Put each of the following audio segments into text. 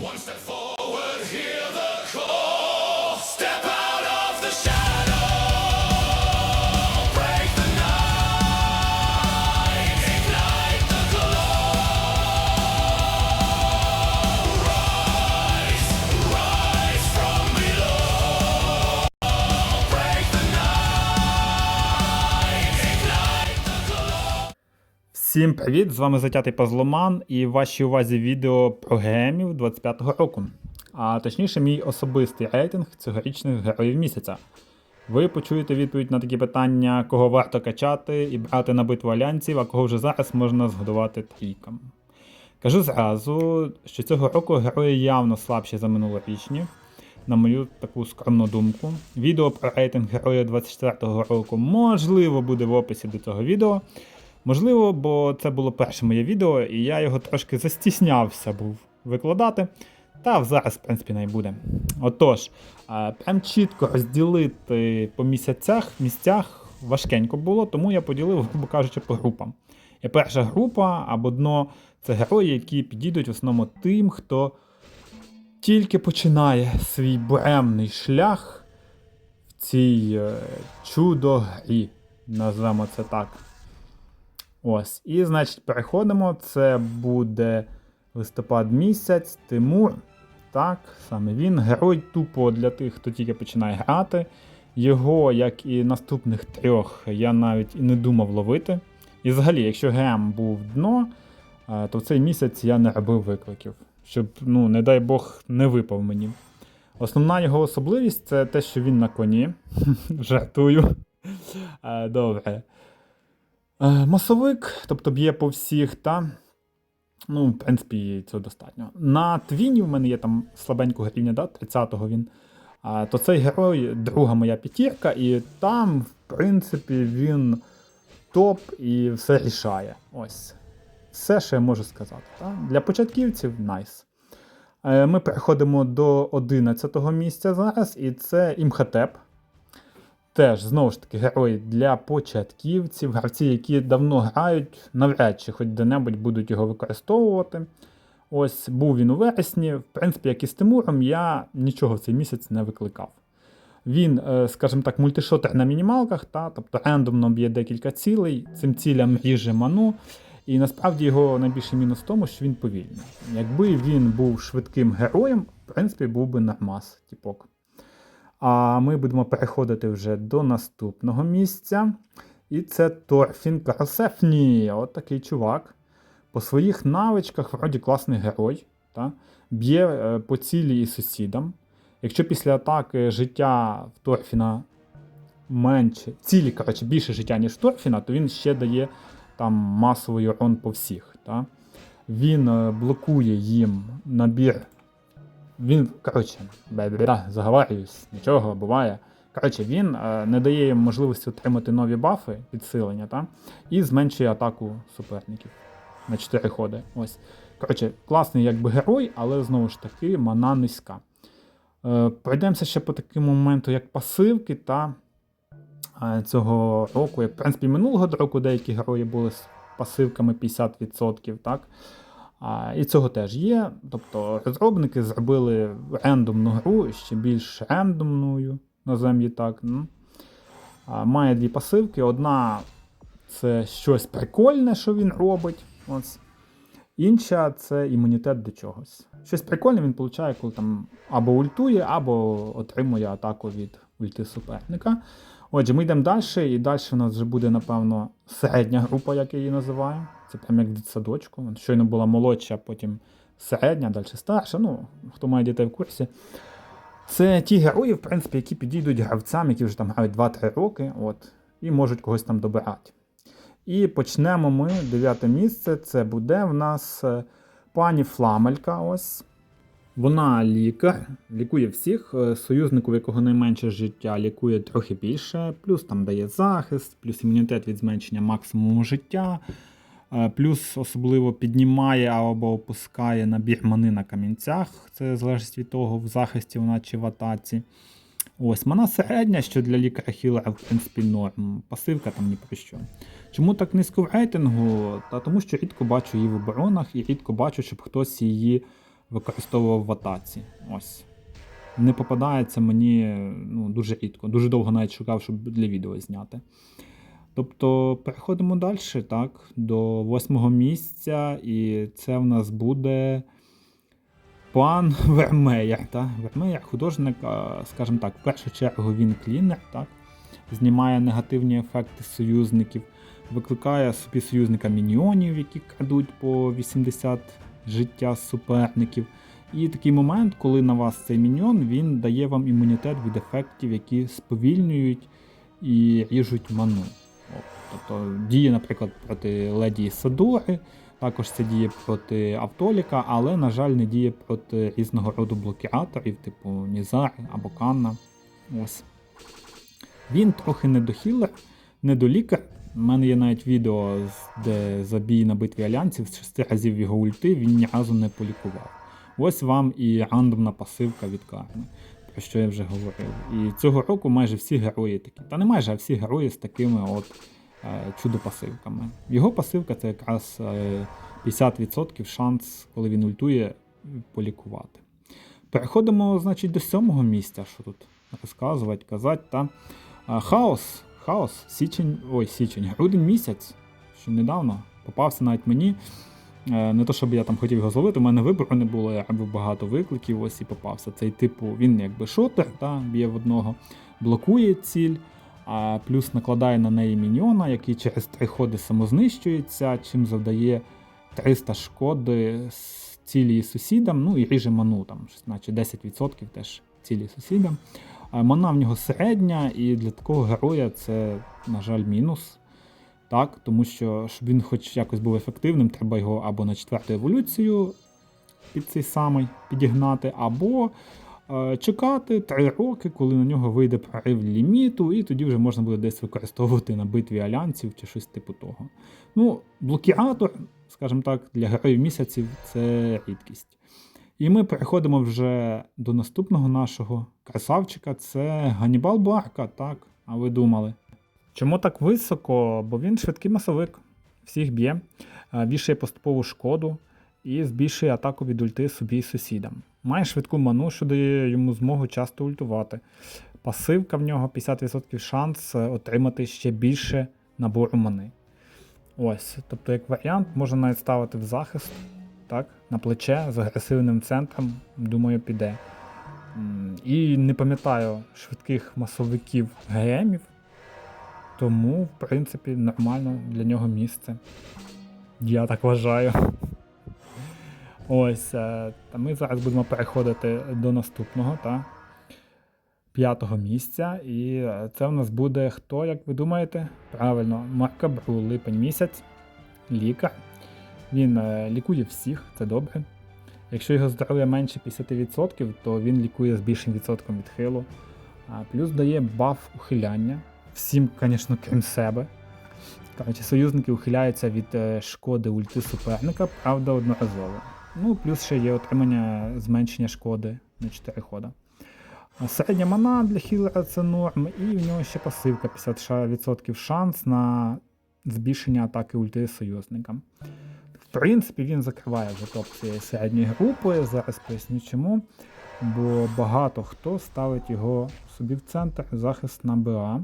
One step forward, hear the call. Всім привіт! З вами затятий Пазломан і в вашій увазі відео про гемів 25-го року. А точніше, мій особистий рейтинг цьогорічних героїв місяця. Ви почуєте відповідь на такі питання, кого варто качати і брати на битву альянсів, а кого вже зараз можна згодувати трійкам. Кажу зразу, що цього року герої явно слабші за минулорічні, на мою таку скромну думку. Відео про рейтинг героїв 24-го року можливо буде в описі до цього відео. Можливо, бо це було перше моє відео, і я його трошки застіснявся був викладати. Та зараз, в принципі, не буде. Отож, е, прям чітко розділити по місяцях, місцях важкенько було, тому я поділив, грубо кажучи, по групам. І перша група або дно це герої, які підійдуть в основному тим, хто тільки починає свій буремний шлях в цій е, чудо-грі. Назвемо це так. Ось. І, значить, переходимо. Це буде листопад місяць, Тимур. Так, саме він. Герой тупо для тих, хто тільки починає грати. Його, як і наступних трьох, я навіть і не думав ловити. І взагалі, якщо гем був дно, е, то в цей місяць я не робив викликів, щоб, ну, не дай Бог, не випав мені. Основна його особливість це те, що він на коні. Жартую. Е, Добре. Е, Масовик, тобто б'є по всіх, та. Ну, в принципі, цього достатньо. На твіні в мене є там слабенького рівня, да, 30-го він. А, то цей герой друга моя п'ятірка, і там, в принципі, він топ і все рішає. Ось. Все, що я можу сказати. Та? Для початківців найс. Е, Ми переходимо до 11-го місця зараз, і це імхотеп. Теж, знову ж таки, герої для початківців, гравці, які давно грають, навряд чи хоч де-небудь будуть його використовувати. Ось був він у вересні. В принципі, як і з Тимуром, я нічого в цей місяць не викликав. Він, е, скажімо так, мультишотер на мінімалках, та, тобто рандомно б'є декілька цілей, цим цілям ріже ману. І насправді його найбільший мінус в тому, що він повільний. Якби він був швидким героєм, в принципі, був би нормас, типок. А ми будемо переходити вже до наступного місця. І це Торфін Карасефні. От такий чувак. По своїх навичках, вроді класний герой. Та? Б'є е, по цілі і сусідам. Якщо після атаки життя в Торфіна менше, цілі, коротше, більше життя, ніж Торфіна, то він ще дає там масовий урон по всіх. Та? Він е, блокує їм набір він, коротше, заговарююсь, нічого буває. Коротше, він е, не дає їм можливості отримати нові бафи, підсилення, та? і зменшує атаку суперників на 4 ходи. Ось. Коротше, класний якби герой, але знову ж таки мана низька. Е, пройдемося ще по такому моменту, як пасивки та е, цього року, як в принципі минулого року деякі герої були з пасивками 50%, так? А, і цього теж є. Тобто розробники зробили рендомну гру, ще більш рендомною, називаємо її так. ну. А, має дві пасивки. Одна це щось прикольне, що він робить. Ось. Інша це імунітет до чогось. Щось прикольне він получає, коли там або ультує, або отримує атаку від ульти суперника. Отже, ми йдемо далі, і далі у нас вже буде, напевно, середня група, як я її називаю. Це прям як дитсадочку. Щойно була молодша, потім середня, далі старша. Ну, хто має дітей в курсі. Це ті герої, в принципі, які підійдуть гравцям, які вже там грають 2-3 роки, от, і можуть когось там добирати. І почнемо ми дев'яте місце. Це буде в нас е, пані Фламелька. Ось. Вона лікар, лікує всіх. Е, Союзнику, в якого найменше життя, лікує трохи більше, плюс там дає захист, плюс імунітет від зменшення максимуму життя, плюс особливо піднімає або опускає набір мани на камінцях. Це залежить від того, в захисті вона чи в атаці. Ось, мана середня, що для лікаря хілера, в принципі, норм. Пасивка там ні про що. Чому так низько в рейтингу? Та тому що рідко бачу її в оборонах і рідко бачу, щоб хтось її використовував в атаці. Ось. Не попадається мені ну, дуже рідко. Дуже довго навіть шукав, щоб для відео зняти. Тобто переходимо далі, так, до восьмого місця, і це в нас буде пан Вермеєр. Так? Вермеєр художник, скажімо так, в першу чергу він клінер, так? знімає негативні ефекти союзників, викликає собі союзника мініонів, які крадуть по 80 життя суперників. І такий момент, коли на вас цей міньон, він дає вам імунітет від ефектів, які сповільнюють і ріжуть ману. Тобто діє, наприклад, проти леді Садори, також це діє проти Автоліка, але, на жаль, не діє проти різного роду блокіаторів, типу Мізари або Канна. Ось. Він трохи недохілер, недолікар. У мене є навіть відео, де забій на битві альянсів з шести разів його ульти він ні разу не полікував. Ось вам і рандомна пасивка від карми, про що я вже говорив. І цього року майже всі герої такі. Та не майже, а всі герої з такими от е, чудо-пасивками. Його пасивка це якраз е, 50% шанс, коли він ультує, полікувати. Переходимо, значить, до сьомого місця, що тут розказувати, казати. Та А, хаос, хаос, січень, ой, січень, грудень місяць, що недавно попався навіть мені. Е, Не то, щоб я там хотів його зловити, у мене вибору не було, я багато викликів, ось і попався. Цей типу, він якби шотер, та, б'є в одного, блокує ціль, а плюс накладає на неї міньйона, який через три ходи самознищується, чим завдає 300 шкоди з цілі сусідам, ну і ріже ману, там, наче 10% теж цілі сусідам. Мана в нього середня, і для такого героя це, на жаль, мінус. Так, тому що, щоб він хоч якось був ефективним, треба його або на четверту еволюцію під цей самий підігнати, або е, чекати 3 роки, коли на нього вийде прорив ліміту, і тоді вже можна буде десь використовувати на битві альянсів чи щось типу того. Ну, блокіатор, скажімо так, для героїв місяців це рідкість. І ми переходимо вже до наступного нашого красавчика. Це Ганібал Барка, так? А ви думали? Чому так високо? Бо він швидкий масовик, всіх б'є, е, вішає поступову шкоду і збільшує атаку від ульти собі і сусідам. Має швидку ману, що дає йому змогу часто ультувати. Пасивка в нього 50% шанс е, отримати ще більше набору мани. Ось, тобто, як варіант, можна навіть ставити в захист, так, на плече з агресивним центром, думаю, піде. І не пам'ятаю швидких масовиків ГМів, тому, в принципі, нормально для нього місце. Я так вважаю. Ось. е, Та ми зараз будемо переходити до наступного, та? п'ятого місця. І е, це в нас буде хто, як ви думаєте? Правильно, Марка Бру, липень місяць, лікар. Він е, лікує всіх, це добре. Якщо його здоров'я менше 50%, то він лікує з більшим відсотком відхилу. Плюс дає баф ухиляння. Всім, звісно, крім себе. Коротше, союзники ухиляються від е, шкоди ульти суперника, правда, одноразово. Ну, плюс ще є отримання зменшення шкоди на 4 хода. Середня мана для хілера це норм, і в нього ще пасивка 50% шанс на збільшення атаки ульти союзникам. В принципі, він закриває вже топ цієї середньої групи. Зараз поясню чому. Бо багато хто ставить його собі в центр захист на БА.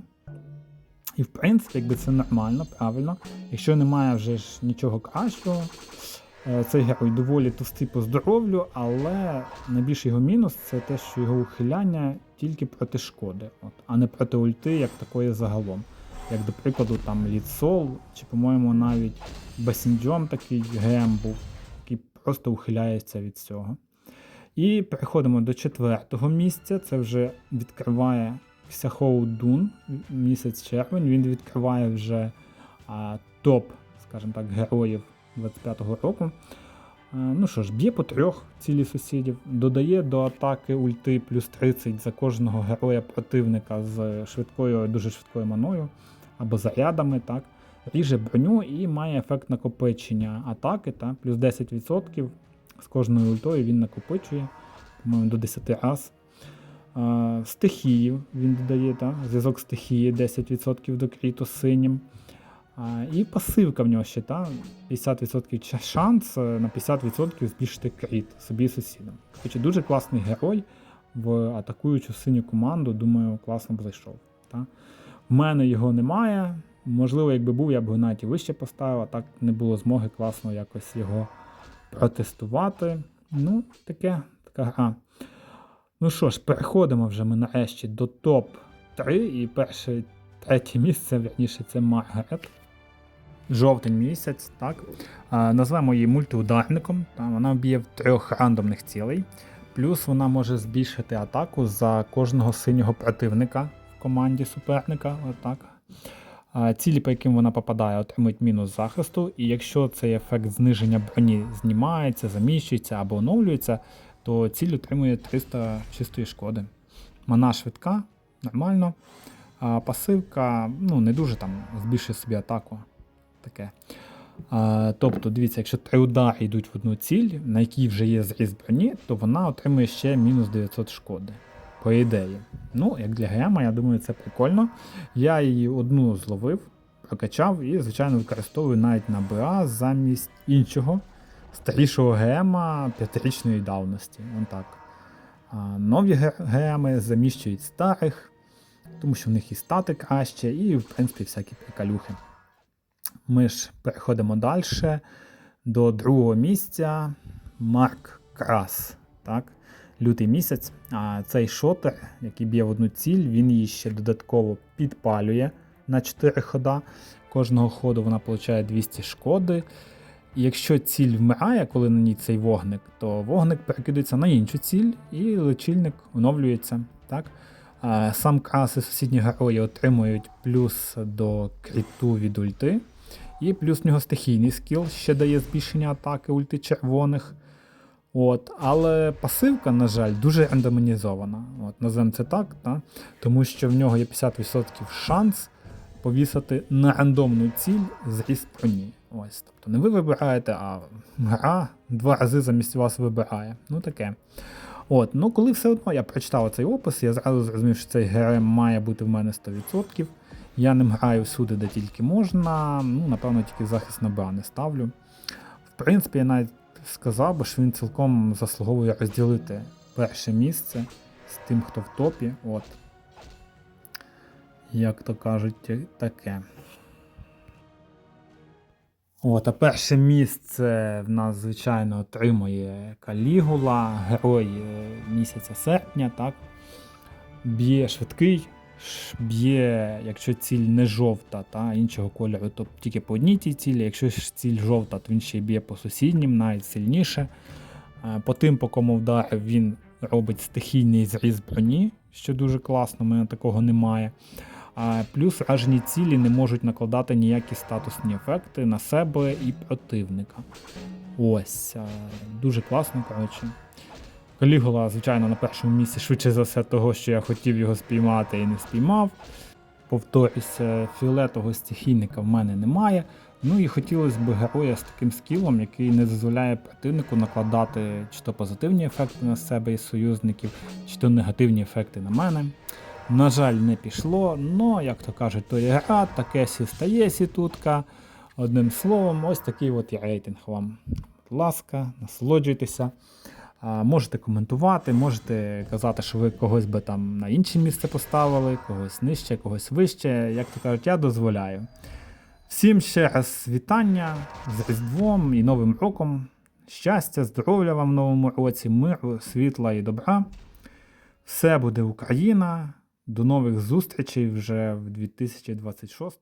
І в принципі, якби це нормально, правильно. Якщо немає вже ж нічого кращого, е, цей герой доволі товстий по здоров'ю, але найбільший його мінус це те, що його ухиляння тільки проти шкоди, от, а не проти ульти, як такої загалом. Як, до прикладу, там Лідсол, чи, по-моєму, навіть Басінджом такий ГМ був, який просто ухиляється від цього. І переходимо до четвертого місця. Це вже відкриває Ксяхоу Дун місяць червень. Він відкриває вже а, топ, скажімо так, героїв 25-го року. А, ну що ж, б'є по трьох цілі сусідів, додає до атаки ульти плюс 30 за кожного героя противника з швидкою, дуже швидкою маною або зарядами, так. Ріже броню і має ефект накопичення атаки, та, плюс 10% з кожною ультою він накопичує, по-моєму, до 10 раз. А, стихії він додає, та, зв'язок стихії 10% до кріту синім. А, і пасивка в нього ще, та, 50% шанс е, на 50% збільшити кріт собі сусідам. Хоча дуже класний герой в атакуючу синю команду, думаю, класно б зайшов. Та. В мене його немає. Можливо, якби був, я б його навіть і вище поставив, а так не було змоги класно якось його протестувати. Ну, таке, така гра. Ну що ж, переходимо вже ми нарешті до топ-3. І перше, третє місце, верніше, це Маргарет. Жовтень місяць, так. А, назвемо її мультиударником. Та, вона б'є в трьох рандомних цілей. Плюс вона може збільшити атаку за кожного синього противника в команді суперника. Отак. А, Цілі, по яким вона попадає, отримують мінус захисту, і якщо цей ефект зниження броні знімається, заміщується або оновлюється, то ціль отримує 300 чистої шкоди. Мана швидка, нормально. А пасивка ну, не дуже там збільшує собі атаку. Таке. А, тобто, дивіться, якщо три удари йдуть в одну ціль, на якій вже є зріз броні, то вона отримує ще мінус 900 шкоди. По ідеї. Ну, як для гема, я думаю, це прикольно. Я її одну зловив, прокачав і, звичайно, використовую навіть на БА замість іншого старішого гема п'ятирічної давності. Вон так. Нові геми заміщують старих, тому що в них і стати краще, і, в принципі, всякі приколюхи. Ми ж переходимо далі до другого місця. Марк Крас. Так? Лютий місяць. А цей шотер, який б'є в одну ціль, він її ще додатково підпалює на 4 хода. Кожного ходу вона отримує 200 шкоди. Якщо ціль вмирає, коли на ній цей вогник, то вогник перекидається на іншу ціль, і личильник оновлюється. Так? Сам крас і сусідні герої отримують плюс до кріту від ульти. І плюс в нього стихійний скіл ще дає збільшення атаки ульти червоних. От, але пасивка, на жаль, дуже рандомізована. От, називаємо це так, та? тому що в нього є 50% шанс повісити на рандомну ціль зріз броні. Ось, тобто не ви вибираєте, а гра два рази замість вас вибирає. Ну таке. От, ну коли все одно я прочитав цей опис, я зразу зрозумів, що цей ГРМ має бути в мене 100%. Я ним граю всюди, де тільки можна. Ну, напевно, тільки захист на БА не ставлю. В принципі, я навіть сказав би, що він цілком заслуговує розділити перше місце з тим, хто в топі. От. Як то кажуть, таке. От, а перше місце в нас, звичайно, отримує Калігула, герой е, місяця серпня, так? Б'є швидкий, б'є, якщо ціль не жовта, та іншого кольору, то тільки по одній тій цілі. Якщо ж ціль жовта, то він ще б'є по сусіднім, навіть сильніше. Е, По тим, по кому вдарив, він робить стихійний зріз броні, що дуже класно, у мене такого немає. Плюс вражені цілі не можуть накладати ніякі статусні ефекти на себе і противника. Ось, е, дуже класно, коротше. Калігула, звичайно, на першому місці швидше за все того, що я хотів його спіймати і не спіймав. Повторюсь, е, фіолетового стихійника в мене немає. Ну і хотілося б героя з таким скілом, який не дозволяє противнику накладати чи то позитивні ефекти на себе і союзників, чи то негативні ефекти на мене. На жаль, не пішло, але, як то кажуть, то є гра, таке сі стає сітутка. Одним словом, ось такий от рейтинг вам. Будь ласка, насолоджуйтеся. Можете коментувати, можете казати, що ви когось би там на інше місце поставили, когось нижче, когось вище. Як то кажуть, я дозволяю. Всім ще раз вітання з Різдвом і Новим роком. Щастя, здоров'я вам в новому році, миру, світла і добра. Все буде Україна. До нових зустрічей вже в 2026